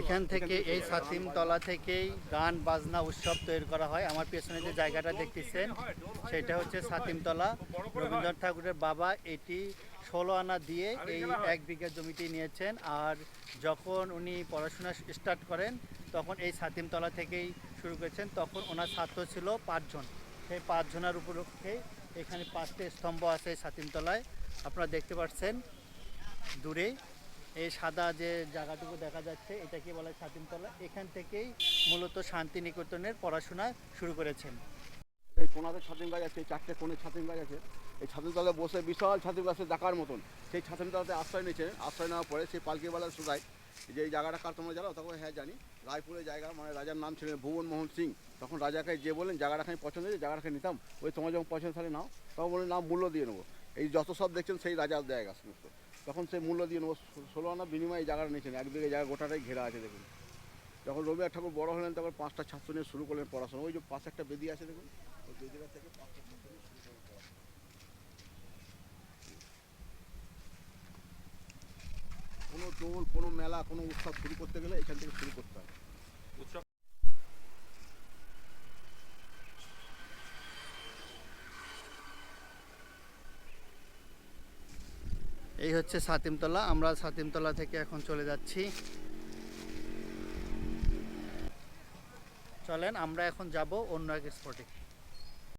এখান থেকে এই সাতিম তলা থেকেই গান বাজনা উৎসব তৈরি করা হয়। আমার পেছনে যে জায়গাটা দেখতেছেন সেটা হচ্ছে সাতিমতলা। রবীন্দ্রনাথ ঠাকুরের বাবা এটি ষোলো আনা দিয়ে এই এক বিঘা জমিটি নিয়েছেন। আর যখন উনি পড়াশোনা স্টার্ট করেন তখন এই সাতিমতলা থেকেই শুরু করেছেন। তখন ওনার ছাত্র ছিল পাঁচজন। সেই পাঁচজনের উপলক্ষে এখানে পাঁচটি স্তম্ভ আছে সাতিমতলায়। আপনারা দেখতে পাচ্ছেন দূরে এই সাদা যে জায়গাটুকু দেখা যাচ্ছে, এটাকে বলা ছাতিমতলা এখান থেকেই মূলত শান্তিনিকেতনের পড়াশোনা শুরু করেছেন। এই কোনাতে ছাতিম গাছ আছে চারটে কোণে ছাতিম গাছ আছে। এই ছাতিম তলায় বসে বিশাল ছাতিম গাছে দেখার মতন। সেই ছাতিম তলাতে আশ্রয় নিয়েছে। আশ্রয় নেওয়ার পরে সেই পালকিওয়ালার সুদায় যে এই জায়গাটা কার তোমরা জানো? তখন হ্যাঁ জানি। রায়পুরের জায়গা মানে রাজার নাম ছিলেন ভুবন মোহন সিং। তখন রাজাকে যে বললেন জায়গাটাখানি পছন্দ হয়েছে জায়গাটাখানি নিতাম। ওই তোমার যখন পছন্দ তাহলে নাও। তখন বললেন নাম মূল্য দিয়ে নেব। এই যত সব দেখছেন, সেই রাজার জায়গা সমস্ত তখন সেই মূল্য দিয়ে নেব। ষোলো আনা বিনিময়ে জায়গাটা নিয়েছেন। এক বিঘে জায়গা গোটাটাই ঘেরা আছে দেখুন। যখন রবীন্দ্রনাথ ঠাকুর বড় হলেন, তখন পাঁচটা ছাত্র নিয়ে শুরু করলেন পড়াশোনা। ওই যে পাশে একটা বেদি আছে দেখুন। ওই বেদিটা থেকে পাঁচটা ছাত্র নিয়ে শুরু করলেন পড়াশোনা। কোনো দোল, কোনো মেলা, কোনো উৎসব শুরু করতে গেলে এখান থেকে শুরু করতে হবে। উৎসব এই হচ্ছে সাতিমতলা, আমরা সাতিমতলা থেকে এখন চলে যাচ্ছি। চলেন, আমরা এখন যাব অন্য এক স্পটে